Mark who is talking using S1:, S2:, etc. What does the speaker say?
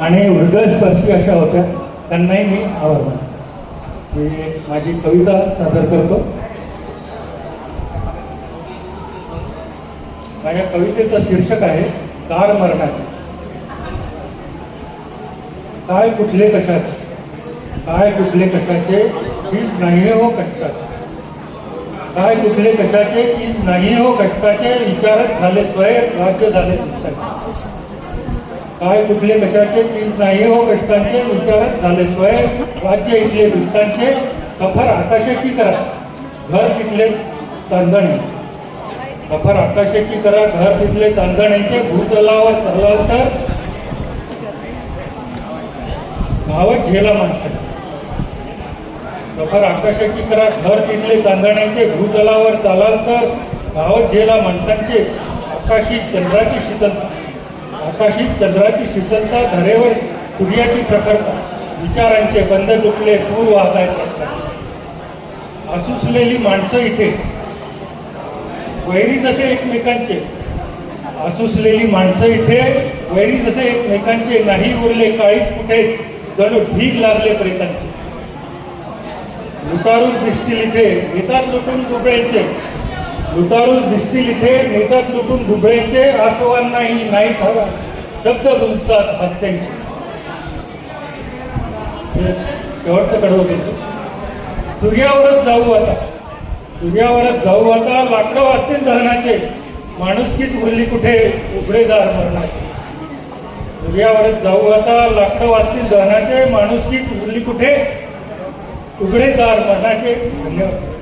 S1: आणि हृदयस्पर्शी अशा होत्या. त्यांनाही मी आवडणार मी माझी कविता सादर करतो. माझ्या कवितेचं शीर्षक आहे कार मरणाचे. काय कुठले कशाचे हो काय कुठले कशाचे? हीच नाही हो कष्टाचे. काय कुठले कशाचे? हीच नाही हो कष्टाचे. विचारत झाले स्वयं राज्य झाले काय कुठले कशाचे चीज नाही हो कष्टांचे विचारत झाले स्वयं. राज्य इथले दुष्टांचे सफर आकाशाची करा. घर तिथले चांदणे. सफर आकाशाची करा घर तिथले चांदण्याचे भूतलावर चालाल तर भावत झेला माणसं. सफर आकाशाची करा घर तिथले चांदण्याचे भूतलावर चालाल तर भावत झेला माणसांचे. आकाशी चंद्राची शीतलता आकाशी चंद्राची शीतलता धरेवर सूर्याची प्रखरता विचारांचे बंद तुटले पूर वाहताय आहेत आसुसलेली माणसं इथे. वैरी जसे एकमेकांचे. आसुसलेली माणसं इथे. वैरी जसे एकमेकांचे. नाही उरले काळीच कुठे. जणू ढीग लागले प्रेतांचे. लुटारून दिसतील इथे. येतात लुटून दुबळ्यांचे. लुटारूच दिसतील इथे नेतात लुटून दुबळ्यांचे आसवान नाही नाही हवा. शब्द गुंजतात हास्यांचे. शेवटचं कडवं घेतो. सूर्यावरच जाऊ आता. सूर्यावरच जाऊ आता लाकडं वाचतील धरणाचे माणुसकीच उरली कुठे उघडेदार मरणाचे. सूर्यावरच जाऊ आता लाकडं वाचतील दहनाचे. माणुसकीच उरली कुठे उघडेदार मरणाचे. धन्यवाद.